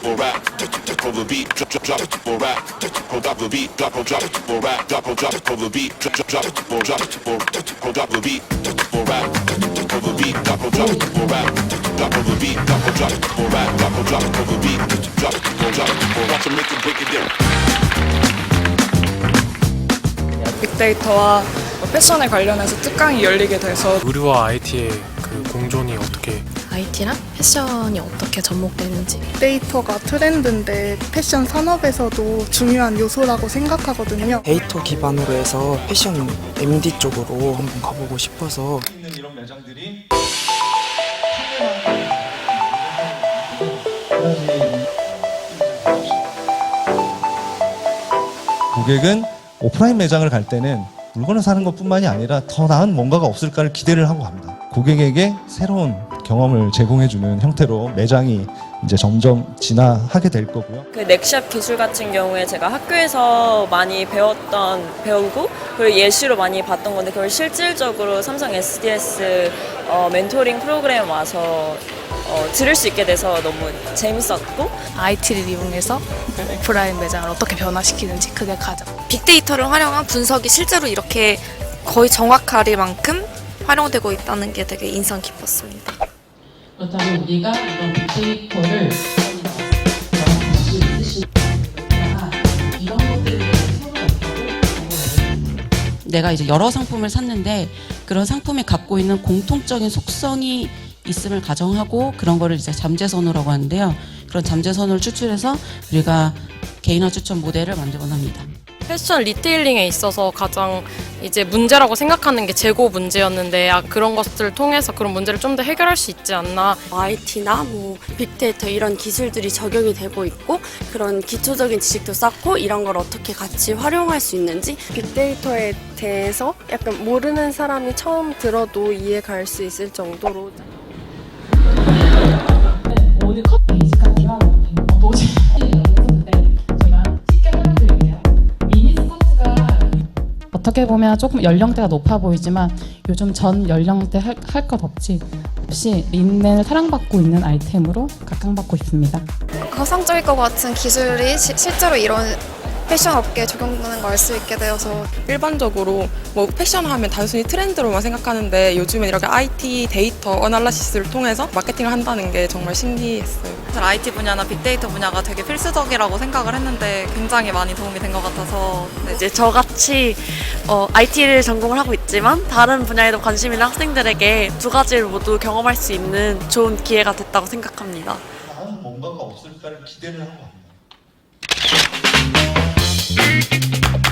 drop, drop, drop, for rap, hold up the beat, drop, hold drop, for rap, drop, hold drop, hold the beat, drop, drop, drop, for drop, for hold drop the beat, for rap, hold the beat, drop, hold drop, for rap, drop, hold the beat, drop, hold drop, for rap, drop, hold drop, hold the beat, drop, hold drop, for watch 'em make it break it down. 빅데이터와 뭐 패션에 관련해서 특강이 열리게 돼서 의류와 IT의 그 공존이 어떻게 IT랑 패션이 어떻게 접목되는지 데이터가 트렌드인데 패션 산업에서도 중요한 요소라고 생각하거든요. 데이터 기반으로 해서 패션 MD 쪽으로 한번 가보고 싶어서 있는 이런 매장들이 고객은 오프라인 매장을 갈 때는 물건을 사는 것뿐만이 아니라 더 나은 뭔가가 없을까를 기대를 하고 갑니다. 고객에게 새로운 경험을 제공해주는 형태로 매장이 이제 점점 진화하게 될 거고요. 그 넥샵 기술 같은 경우에 제가 학교에서 많이 배웠던 배우고 그리고 예시로 많이 봤던 건데 그걸 실질적으로 삼성 SDS 어, 멘토링 프로그램 와서 어, 들을 수 있게 돼서 너무 재밌었고 IT를 이용해서 오프라인 매장을 어떻게 변화시키는지 그게 가장 빅데이터를 활용한 분석이 실제로 이렇게 거의 정확할 만큼 활용되고 있다는 게 되게 인상 깊었습니다. 그렇다면 우리가 이런 빅데이터를 내가 이제 여러 상품을 샀는데 그런 상품이 갖고 있는 공통적인 속성이 있음을 가정하고 그런 거를 이제 잠재선호라고 하는데요. 그런 잠재선호를 추출해서 우리가 개인화 추천 모델을 만들곤 합니다. 패션 리테일링에 있어서 가장 이제 문제라고 생각하는 게 재고 문제였는데 아, 그런 것들을 통해서 그런 문제를 좀 더 해결할 수 있지 않나. IT나 뭐 빅데이터 이런 기술들이 적용이 되고 있고 그런 기초적인 지식도 쌓고 이런 걸 어떻게 같이 활용할 수 있는지. 빅데이터에 대해서 약간 모르는 사람이 처음 들어도 이해 갈 수 있을 정도로. 오늘 컷 베이직하지만 뭐지? 어떻게 보면 조금 연령대가 높아 보이지만 요즘 전 연령대 할 것 없지 없이 린넨을 사랑받고 있는 아이템으로 각광받고 있습니다. 가상적일 것 같은 기술이 시- 실제로 이런 패션 업계에 적용되는 걸 알 수 있게 되어서 일반적으로 뭐 패션 하면 단순히 트렌드로만 생각하는데 요즘엔 이렇게 IT 데이터 어널라시스를 통해서 마케팅을 한다는 게 정말 신기했어요. 사실 IT 분야나 빅데이터 분야가 되게 필수적이라고 생각을 했는데 굉장히 많이 도움이 된 것 같아서 네, 이제 저같이 어, IT를 전공을 하고 있지만 다른 분야에도 관심 있는 학생들에게 두 가지를 모두 경험할 수 있는 좋은 기회가 됐다고 생각합니다. 나은 뭔가가 없을까를 기대를 하고 갑니다. Thank you.